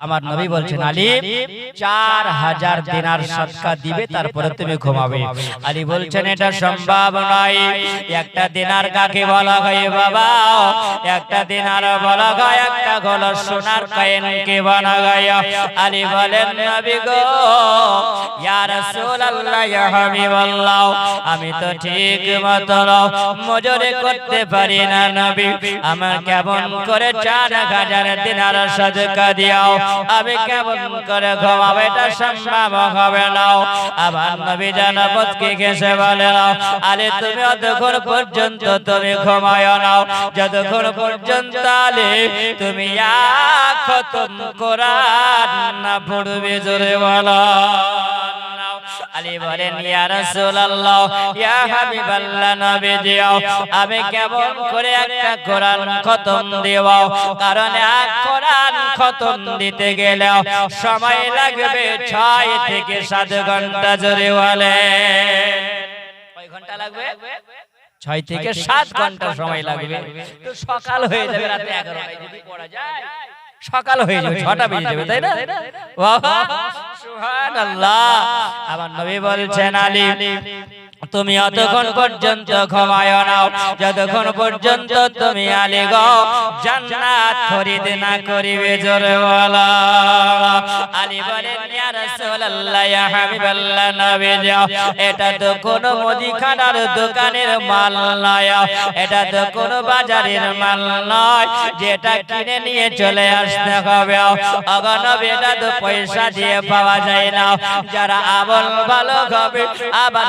আমার নবী বলছেন আলী চার হাজার দিনার সৎকা দিবে তারপরে তুমি ঘুমাবে। আলী বলছেন এটা সম্ভব নয়। একটা দিনার কাকে বলা হয় বাবা? একটা দিনার বলা হয় একটা গল সোনার কয়েনকে বলা হয়। আলী বলেন নবী গো ইয়া রাসূলুল্লাহ ইয়া হাবিবাল্লাহ আমি তো ঠিক মতো মজুরি করতে পারি না নবী। আমার কেমন করে চার হাজার দিনার সদকা দিও আমি কেমন করে ঘুমাবো? এটা সম্ভব হবে না। আমার নবী জানাবতকে ঘেসে বলে নাও আরে তুমি অতক্ষণ পর্যন্ত তুমি ঘুমায় নাও যতক্ষণ পর্যন্ত আলে, তুমি খতম কোরআন না পড়বে জোরে বলো। আলী বলেন ইয়া রাসূলুল্লাহ ইয়া হাবিবাল্লাহ নবী দিও আমি কেমন করে একটা কোরআন খতম দেব কারণ এক কোরআন খতম দিতে গেলে সময় লাগবে 6 থেকে 7 ঘণ্টা জোরে বলে কয় ঘণ্টা লাগবে? ছয় থেকে সাত ঘণ্টা সময় লাগবে তো সকাল হয়ে যাবে রাতে এগারোটায় যদি পড়া যায়। সকাল হয়ে যাবে ছটা বেজে যাবে তাই না? বাবা সুবহানাল্লাহ। আমার নবী বলছেন আলী তুমি অতক্ষণ পর্যন্ত ঘুমায় নাও যতক্ষণ পর্যন্ত তুমি আলী গো, জান্নাত খরিদ না করিবে জোরে বলা। বলেন, ইয়া রাসূলুল্লাহ, ইয়া হাবিবাল্লাহ নবী এটা তো কোন মুদিখানার দোকানের মাল নয়। এটা তো কোন বাজারের মাল নয়। যেটা কিনে নিয়ে চলে আসতে হবে। অগনব এটা তো পয়সা দিয়ে পাওয়া যায় না। যারা আমল ভালো হবে আবার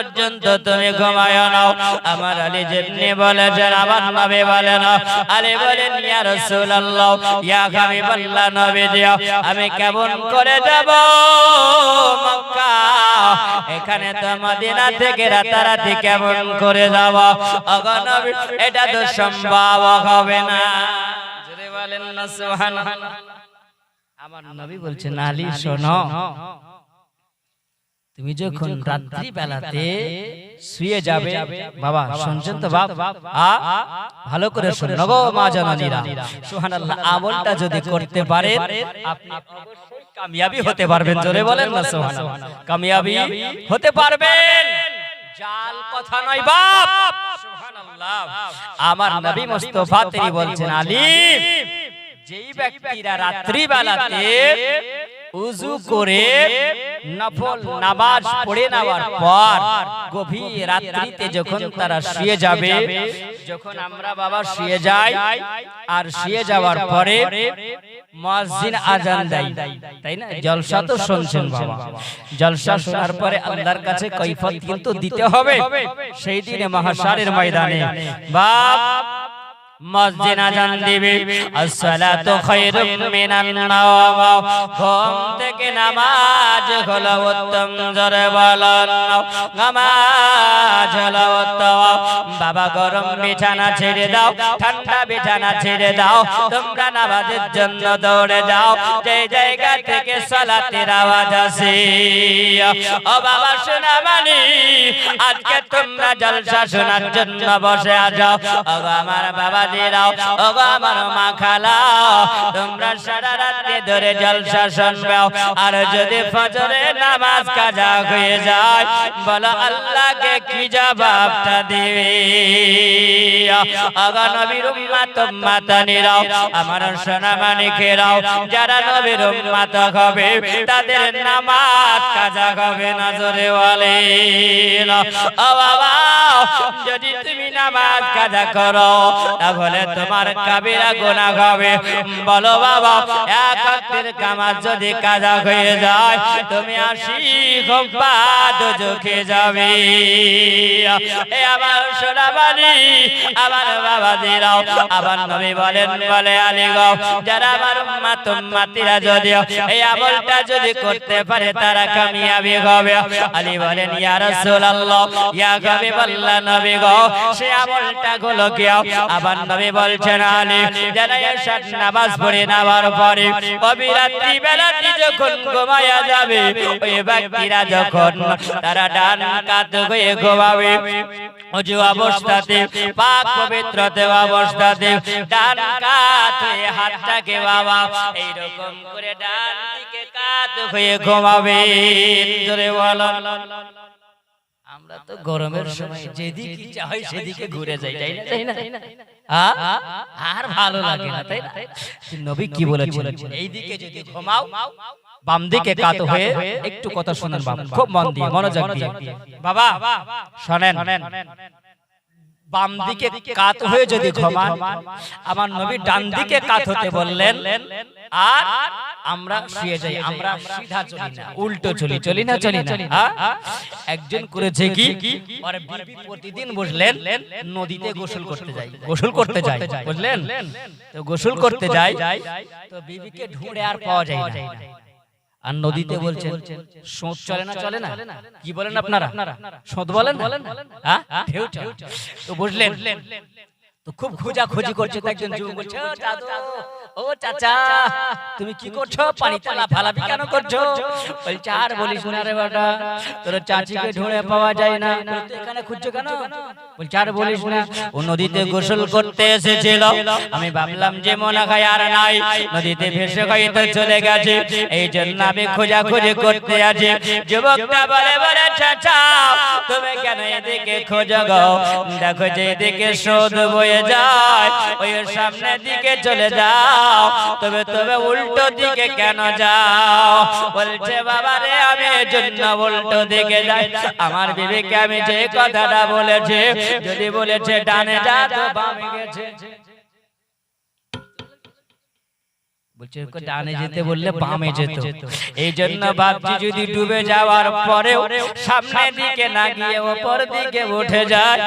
পর্যন্ত তুমি ঘুমায় নাও আমার আলী যেমনি বলেছেন আবার নবী বলেন আলী বলেন, ইয়া রাসূলুল্লাহ, ইয়া হাবিবাল্লাহ নবী দিও আমি কেমন করে যাব? মক্কা, এখানে তো মদিনা থেকে রাতারাতি কেমন করে যাব? এটা তো সম্ভব হবে না। বলেন না, সুবহানাল্লাহ। আমার নবী বলছেন, আলী, শোনো। তুমি যখন রাত্রি বেলাতে শুয়ে যাবে বাবা শুনছেন তো বাপ আ ভালো করে শুনুন গো মা জননীরা সুবহানাল্লাহ আমলটা যদি করতে পারেন আপনি অবশ্যই কামিয়াবি হতে পারবেন জোরে বলেন না সুবহানাল্লাহ। কামিয়াবি হতে পারবেন। জাল কথা নয় বাপ। সুবহানাল্লাহ। আমার নবী মুস্তাফা তিনি বলছেন আলী যেই ব্যক্তিরা রাত্রি বেলাতে উজু করে নফল নামাজ পড়ে নেওয়ার পর গভীর রাত্রিতে যখন তারা শুয়ে যাবে যখন আমরা বাবা শুয়ে যাই আর শুয়ে যাওয়ার পরে মুয়াজ্জিন আজান দেয়। তাই না? জলসা তো শুনছেন বাবা। জলসা শোনার পরে আল্লাহর কাছে কৈফত কিন্তু দিতে হবে সেই দিনে মহাশারের ময়দানে। বাপ মসজিদ আজান দিবে আসসালাতু খায়রুম মিনান নাওম ঘুম থেকে নামাজ হলো উত্তম জোরে বলন। নামাজ হলো উত্তম। বাবা গরম বিছানা ছেড়ে দাও ঠান্ডা বিছানা ছেড়ে দাও। তোমরা নামাজের জন্য দৌড়ে যাও। যে জায়গা থেকে সালাতের আওয়াজ আসে। ও বাবা শোনা মানি আজকে তোমরা জলসা শোনার জন্য বসে আছো। ও আমার বাবা দিরাও ও আমার মা খালা তোমরা সারা রাত্রে ধরে জলসা শুনবে আর যদি ফজরে নামাজ কাজা হয়ে যায়, বলো আল্লাহকে কি জবাবটা দিবে? আগা নবীর উম্মত উম্মাতানিরাও আমার সোনা মানিকেরাও যারা নবীর উম্মত হবে, তাদের নামাজ কাজা হবে না জোরে বলে। ও বাবা, যদি তুমি নামাজ কাজা করো তাহলে তোমার কাবিরা গোনা হবে বলো বাবা এক হাতের কামাজ যদি কাজা হয়ে যায় তুমি আশি খোপা দুজখে যাবে। আমার সোনাবালি আমার বাবা দিরাও আবার নবী বলেন বলে যারা আমার যদি এই আমলটা যদি করতে পারে তারা কামিয়াবি হবে। আলী বলেন ইয়া রাসূলুল্লাহ ইয়া হাবিবাল্লাহ নবী গো সে আমলটা গুলো কি আবার নবী বলছেন আলী যারা এশার নামাজ পড়ে নামার পরে অবিরাত্রি বেলাটি যখন ঘুমায়া যাবে, ওই ব্যক্তিরা যখন তারা ডান কাত হয়ে ঘুমাবে, অজু অবস্থাতে, পাক পবিত্রতে অবস্থাতে, ডান কাত হয়ে হাতটাকে বাবা, এইরকম করে ডান দিকে কাত হয়ে ঘুমাবে। জোরে বলো আমরা তো গরমের সময় যেদিকে ইচ্ছা হয় সেদিকে ঘুরে যাই তাই না? তাই না? আ? আর ভালো লাগে না তাই না? নবী কি বলেছেন? এইদিকে যদি ঘুমাও বাম দিকে কাত হয়ে একটু কথা শুনেন বাবা খুব মন দিয়ে মনোযোগ দিয়ে। বাবা শুনেন। বাম দিকে কাত হয়ে যদি ঘুমান আমার নবী ডান দিকে কাত হতে বললেন আর আমরা শুয়ে যাই আমরা সিধা চলি না উল্টো চলি চলি না চলি না হ্যাঁ? একজন করেছে কি ওর বিবি প্রতিদিন বসলেন নদীতে গোসল করতে যাই গোসল করতে যাই বুঝলেন? তো গোসল করতে যাই তো বিবিকে ঢুঁড়ে আর পাওয়া যায় না। আর নদীতে বলছেন সোঁত চলে না চলে না? কি বলেন আপনারা? সোঁত বলেন বলেন ঢেউ তো বুঝলেন। তো খুব খোঁজা খোঁজি করছে একজন যুবক বলছে "ও চাচা তুমি কি করছ? পানি তালা ফালাবি কেন করছ? বলছে আর বলিস না রে বেটা তোর চাচিকে ঢুঁড়ে পাওয়া যায় না। এখানে খুঁজছো কেন? বলছে আর বলিস না ও নদীতে গোসল করতে এসেছিল। আমি ভাবলাম যে মনে হয় আর নাই। নদীতে ভেসে হয়তো চলে গেছে। এই জন্য আমি খোঁজাখুঁজি করতে আছি যুবকটা বলে বলে চাচা তুমি কেন এদিকে খোঁজো গো? দেখো যে এদিকে স্রোত বয়ে যায় ওই সামনের দিকে চলে যাও, তবে তবে উল্টো দিকে কেন যাও? বলছে বাবা রে আমি জন্য উল্টো দিকে যাই। আমার বিবেকে আমি যে কথাটা বলেছি, যদি বলেছে, ডানে যা তো বামে গেছে। এই জন্য যদি ডুবে যাওয়ার সামনে দিকে উঠে যায়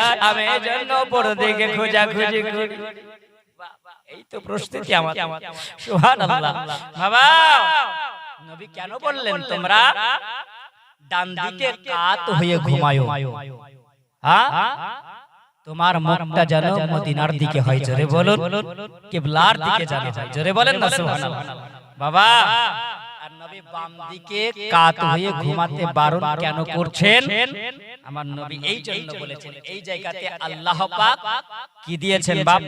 দিকে খোঁজাখুঁজি করি। এই তো প্রস্তুতি আমার সুবহানাল্লাহ। বাবা নবী কেন বললেন তোমরা? ডান দিকে কাত হয়ে ঘুমায়ো। হ্যাঁ তোমার মুখটা যেন মদিনার দিকে হয়। জোরে বলুন। কিবলার দিকে যেন হয়। জোরে বলেন না সুবহানাল্লাহ। বাবা আর নবী বাম দিকে কাত হয়ে ঘুমাতে বারণ কেন করছেন? আমার নবী এই জন্য বলেছেন। এই জায়গাতে আল্লাহ পাক কি দিয়েছেন বাপ?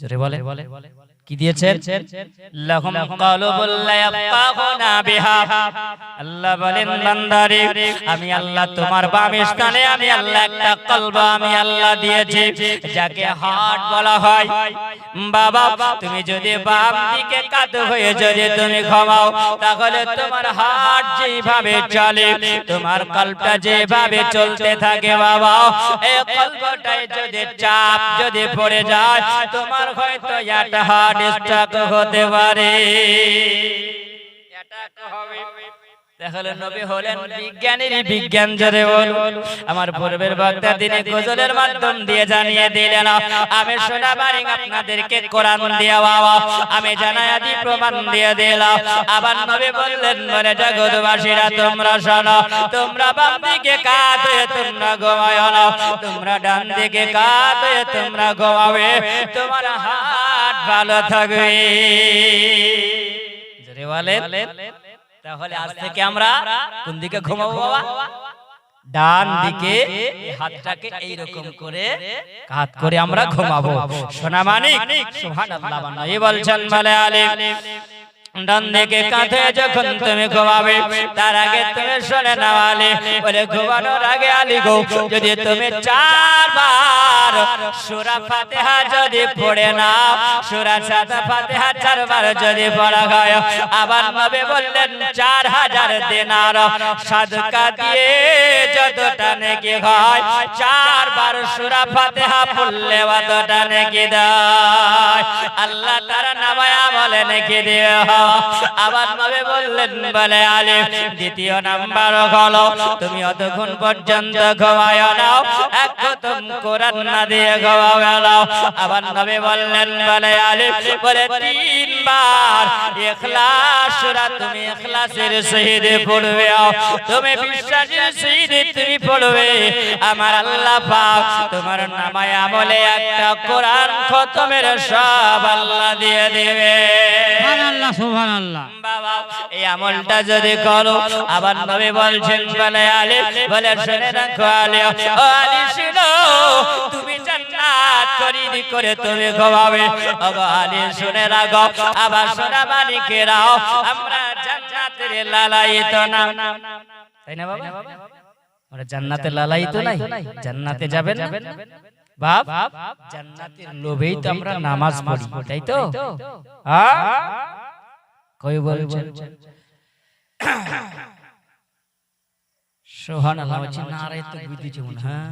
জোরে বলে কি দিয়েছেন? লাহুম কালুবুল লা বিহা। আল্লাহ বলেন, বান্দারে, আমি আল্লাহ তোমার বাম স্থানে, আমি আল্লাহ একটা কলব, আমি আল্লাহ দিয়েছি, যাকে হার্ট বলা হয়। বাবা, তুমি যদি বাম দিকে কাত হয়ে যদি তুমি ঘুমাও, তাহলে তোমার হার্ট যেভাবে চলে, তোমার কল্পটা যেভাবে চলতে থাকে বাবা, এই কল্পটায় যদি চাপ যদি পড়ে যায়, তোমার হয়তো একটা হার্ট স্ট্রোক হতে পারে অ্যাটাক হবে তাহলে নবী হলেন বিজ্ঞানের বিজ্ঞান জোরে আমার পূর্বের বক্তা তিনি গজলের মাধ্যম দিয়ে জানিয়ে দিলেন আমি শোনাবারি আপনাদেরকে কোরআন দিয়ে বাবা আমি জানাই আদি প্রমাণ দিয়ে দিলাম। আবার নবী বললেন বলে জগৎবাসীরা তোমরা শোনো তোমরা বাম দিকে কাত হয়ে তোমরা ঘুমায় তোমরা ডান দিকে কাত হয়ে তোমরা ঘুমাবে তোমার হাত ভালো থাকবে। জোরে বলেন। তাহলে আজ থেকে আমরা কোন দিকে ঘুমাবো বাবা? ডান দিকে হাতটাকে এই রকম করে হাত করে আমরা ঘুমাবো। সোনা মানিক সুবহানাল্লাহ বানা এই বলছেন মালে আলী ডান দিকে কাঁধে যখন তুমি ঘুমাবে, তার আগে তুমি শুনে নাওয়ালে বলে, ঘুমানোর আগে আলী গো, যদি তুমি চারবার সূরা ফাতিহা যদি পড়ে নাও, সূরা সাদা ফাতিহা চারবার যদি পড়া হয়, আবার নবী বললেন 4000 দিনার সাদকা দিয়ে যতটা নেকি হয়, চারবার সূরা ফাতিহা পড়লে অতটা নেকি দেয়। আল্লাহ তারা নামায়া বলে নেকি দিয়ে। আবার নবী বললেন, বলে দ্বিতীয় নাম্বার হলো, তুমি অতক্ষণ পর্যন্ত ঘুমায় নাও কোরআন না দিয়ে ঘুমাও নাও। আবার নবী বললেন, বলে বলে তিনবার, ইখলাস সূরা তুমি ইখলাসের পড়বে। তুমি বিশ্বাসের তুমি পড়বে। আমার আল্লাহ পাক তোমার নামায় আমলে একটা কোরআন খতমের সব আল্লাহ দিয়ে দিবে। আমলটা যদি করো, আবার বলে আলী, বলে শুনে জান্নাত আবার জান্নাতে নাই? জান্নাতে যাবেন বাপ, জান্নাতের লোভেই তো আমরা নামাজ পড়ি, তাই তো? হ্যাঁ? কই বলছেন সোহান আল্লাহ বলছেন নারায় তো বুদ্ধি যেমন হ্যাঁ?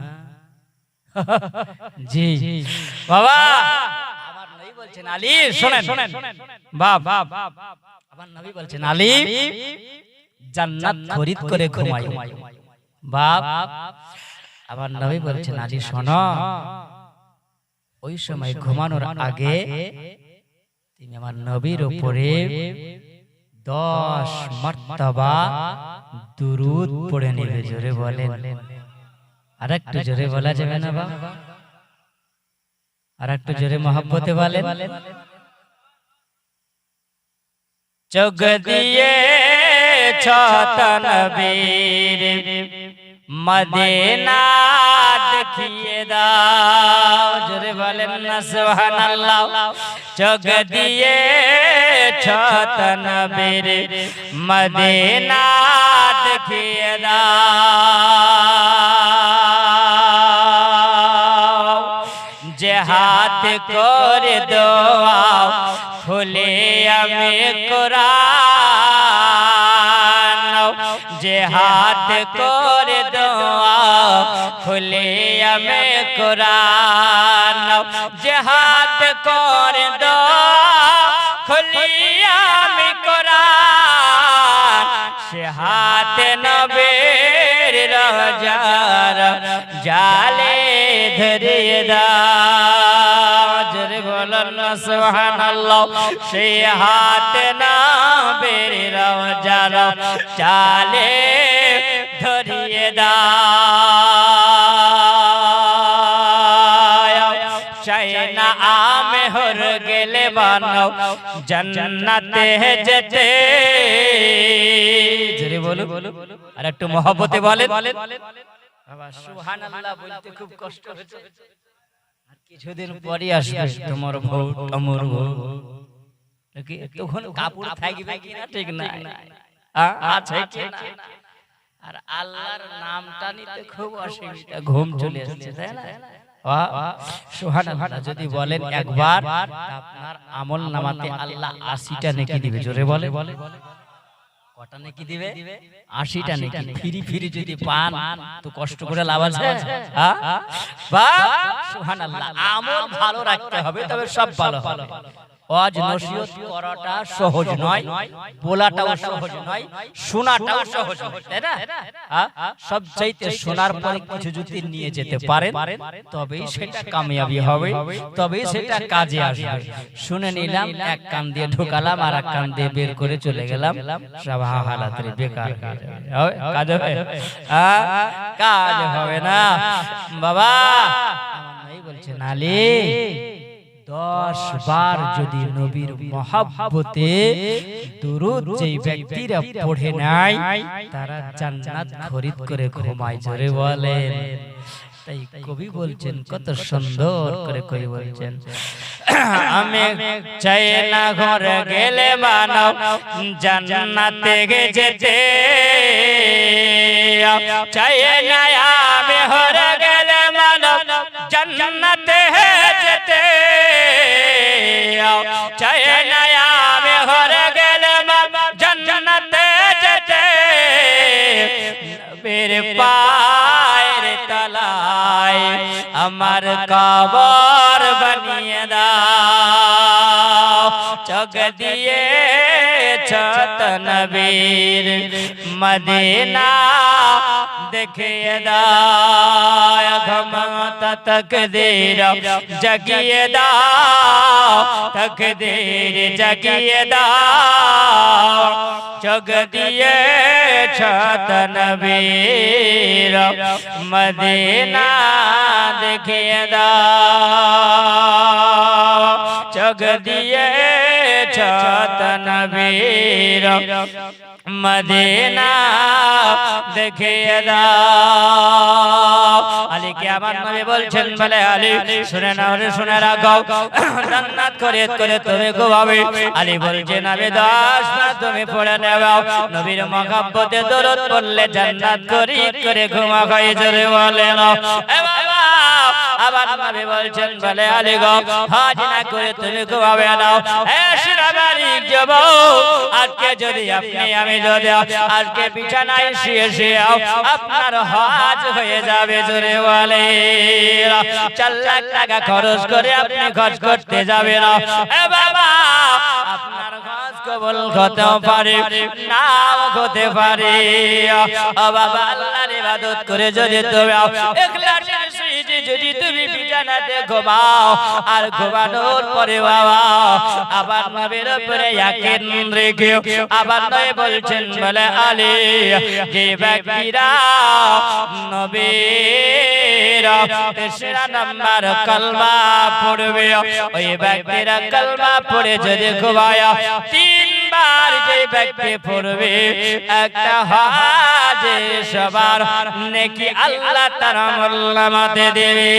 জি। বাবা! আমার নবী বলছেন আলী শুনেন। বাপ আমার নবী বলছেন আলী জান্নাত খরিদ করে ঘুমাই। বাপ। আমার নবী বলছেন আলী শোনো। ওই সময় ঘুমানোর আগে তুমি আমার নবীর উপরে দশ মর্তবা দুরুদ পড়ে নেবে জোরে বলেন। আর একটু জোরে বলা যাবে না বাবা আর একটু জোরে মহব্বতে বলেন। চোখ দিয়ে ছতন বীর মদিনা দেখিয়ে দাও। জোরে বলেন না সুবহানাল্লাহ। চোখ দিয়ে ছতন বীর মদিনা দেখিয়ে যে হাত করে দোয়া খুলে আমি কোরআন হাত করে দোয়া খুলে আমি কোরআন। যে হাত করে দোয়া খুলি আমি কোরআন। সে হাত নবের রাজার জালে ধরিয়ে দাও। জোরে বলুন না সুবহানাল্লাহ সে হাত নবের রাজার জালে ধরিয়ে দাও। চাই না আমে হর গেলে বানাও জান্নাতে যেতে। জোরে বলো আর একটু মহব্বতে বলেন। সুবহানাল্লাহ বলতে খুব কষ্ট হচ্ছে। কিছুদিন পরে আসবে তোমার বউ তোমার বউ তখন কাপড় থাকবে কিনা ঠিক না আছে কি আর আল্লাহর নামটা নিতে খুব অসুবিধা ঘুম চলে আসছে তাই না? যদি বলেন একবার আপনার আমল নামাতে আল্লাহ আশিটা নেকি দিবে জোরে বলে কটা নেকি দিবে? আশিটা নেকি। ফিরি ফিরি যদি পান তো কষ্ট করে লাভ আছে? হ্যাঁ? বা সুবহানাল্লাহ। আমল ভালো রাখতে হবে তবে সব ভালো হবে। ওয়াজ নসিহত করাটা সহজ নয় বলাটাও সহজ নয় শোনাটাও সহজ তাই না? শোনার পরে কিছু যদি নিয়ে যেতে পারেন তবেই সেটা কামিয়াবি হবে তবেই সেটা কাজে আসবে। শুনে নিলাম এক কান দিয়ে ঢোকালাম আর এক কান দিয়ে বের করে চলে গেলাম। সব হালাতে বেকার? কাজ হবে? কাজ হবে না। বাবা। বলছেন আলী দশ বার যদি নবীর মহাব্বতে দুরুদ যেই ব্যক্তিরা পড়ে নেয় তারা জান্নাত খরিদ করে ঘুমায় জোরে বলেন। তাই কবি বলছেন কত সুন্দর করে কবি বলছেন। আমি চাই না ঘর গেলে মানব জান্নাতে যেতে। চাই না আমি ঘর চাই না আমি ঘর গেলে মানব জান্নাতে যেতে। নবীর পায়ের তলায় আমার কবর বানিয়ে দাও। চোখ দিয়ে ছত নবীর মদিনা দেখিয়ে দাও ঘমত তকদীর জগিয়ে দাও তকদীর জগিয়ে দাও চোখ দিয়ে ছত নবীর মদিনা দেখিয়ে দাও চোখ দিয়ে ছত নবীর মদিনা দেখিয়ে দাও আলী কে আমার নবী বলছেন বলে আলী শুনে নাও রে, শুনে রাখো। জান্নাত করে করে তুমি গোভাবে আলী বলছেন আমি দশ না তুমি পড়ে নেবাও নবীর মহাব্বতে দরদ পড়লে জান্নাত করি করে ঘুমা খাই জোরে বলে বাবা আবার নবী বলছেন, বলে আলী গো হাজ না করে তুমি ঘুমাবে নাও আজকে যদি আপনি, আমি যদি আজকে বিছানায় শুয়ে শুয়ে আপনার হাজ হয়ে যাবে জোরে বলে। চার লাখ টাকা খরচ করে আপনি খরচ করতে যাবে না। বাবা, আপনার খরচ কবল হতে পারে, নাও হতে পারে। বাবা, আল্লাহর ইবাদত করে যদি তুমি সহিত যদি তুমি বিছানাতে ঘুমাও, আর ঘুমানোর পরে বাবা, আবার নবীর উপরে ইয়াকিন রেখে আবার নয় বলছেন, বলে আলী যে ব্যক্তিরা নবীর তেসরা নাম্বার কালমা পড়বে ওই ব্যক্তিরা কালমা পড়ে যদি ঘুমায়, তিনবার যে ব্যক্তি পড়বে, একটা হাজে সবার নেকি আল্লাহ তার আমল্লামাতে দেবে।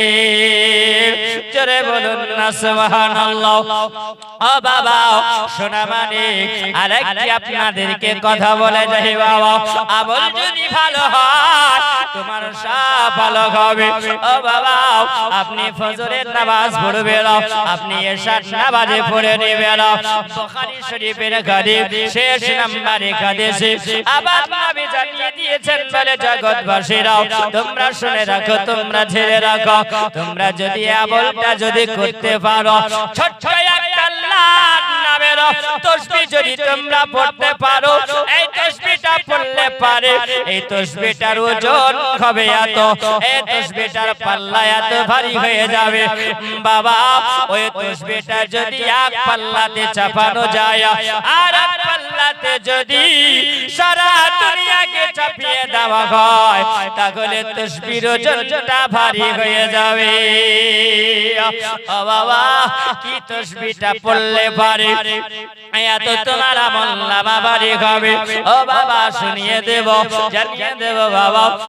জোরে বলুন না, সুবহানাল্লাহ। ও বাবা, শোনা মানে আরেকটি আপনাদেরকে কথা বলে যাই বাবা। আমল যদি ভালো হয়, তোমার সব ভালো হবে। ও বাবা, আপনি ফজরের নামাজ পড়বে না আপনি এশার নামাজে পড়ে নেবে না বুখারী শরীফের হাদিস শেষ নাম্বারে হাদিসে, আবার নবী জানিয়ে দিয়েছেন বলে জগৎবাসীরাও। তোমরা শুনে রাখো, তোমরা ছেড়ে রাখো। তোমরা যদি আমলটা যদি করতে পারো, ছোট্ট একটা লাখ নামের তসবি যদি তোমরা পড়তে পারো, এই পারে এই তসবিটার ওজন হবে এত, এই তসবিটার পাল্লা এত ভারী হয়ে যাবে। বাবা, ওই তসবিটা যদি এক পাল্লাতে চাপানো যায়, আর এক পাল্লাতে যদি সারা দুনিয়াকে চাপিয়ে দেওয়া হয়, তাহলে তসবির ওজনটা ভারী হয়ে যাবে। বাবা, কি তসবিটা পড়লে পারে এত তোমার আমল নামা হবে। ও বাবা, শুনিয়ে দেব জানিয়ে দেব বাবা